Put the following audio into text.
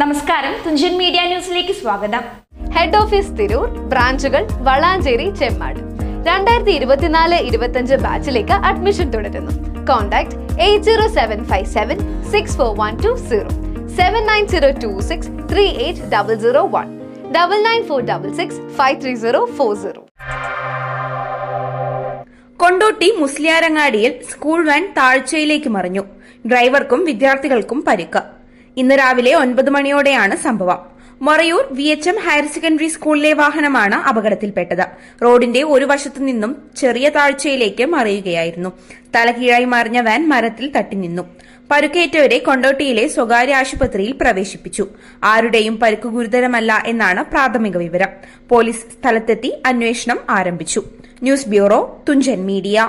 നമസ്കാരം. തുഞ്ചൻ മീഡിയ ന്യൂസിലേക്ക് സ്വാഗതം. ഹെഡ് ഓഫീസ് തിരൂർ ബ്രാഞ്ചുകൾ വളാഞ്ചേരി ചെമ്മാട്. രണ്ടായിരത്തി ഇരുപത്തിനാല് ഇരുപത്തഞ്ച് ബാച്ചിലേക്ക് അഡ്മിഷൻ തുടരുന്നു. Contact eight zero seven five seven six four one two zero. Seven nine zero two six three eight double zero one. Double nine four double six five three zero four zero. Kondotty മുസ്ലിയാരങ്ങാടിയിൽ school van താഴ്ചയിലേക്ക് മറിഞ്ഞു. ഡ്രൈവർക്കും വിദ്യാർത്ഥികൾക്കും പരിക്ക്. ഇന്ന് രാവിലെ ഒൻപത് മണിയോടെയാണ് സംഭവം. Morayur V H M higher secondary സ്കൂളിലെ വാഹനമാണ് അപകടത്തിൽപ്പെട്ടത്. റോഡിന്റെ ഒരു വശത്തു നിന്നും ചെറിയ താഴ്ചയിലേക്ക് മറിയുകയായിരുന്നു. തലകീഴായി മറിഞ്ഞ വാൻ മരത്തിൽ തട്ടിനിന്നു പരുക്കേറ്റവരെ കൊണ്ടോട്ടിയിലെ സ്വകാര്യ ആശുപത്രിയിൽ പ്രവേശിപ്പിച്ചു. ആരുടെയും പരുക്ക് ഗുരുതരമല്ല എന്നാണ് പ്രാഥമിക വിവരം. പോലീസ് സ്ഥലത്തെത്തി അന്വേഷണം ആരംഭിച്ചു. News bureau Thunchan media.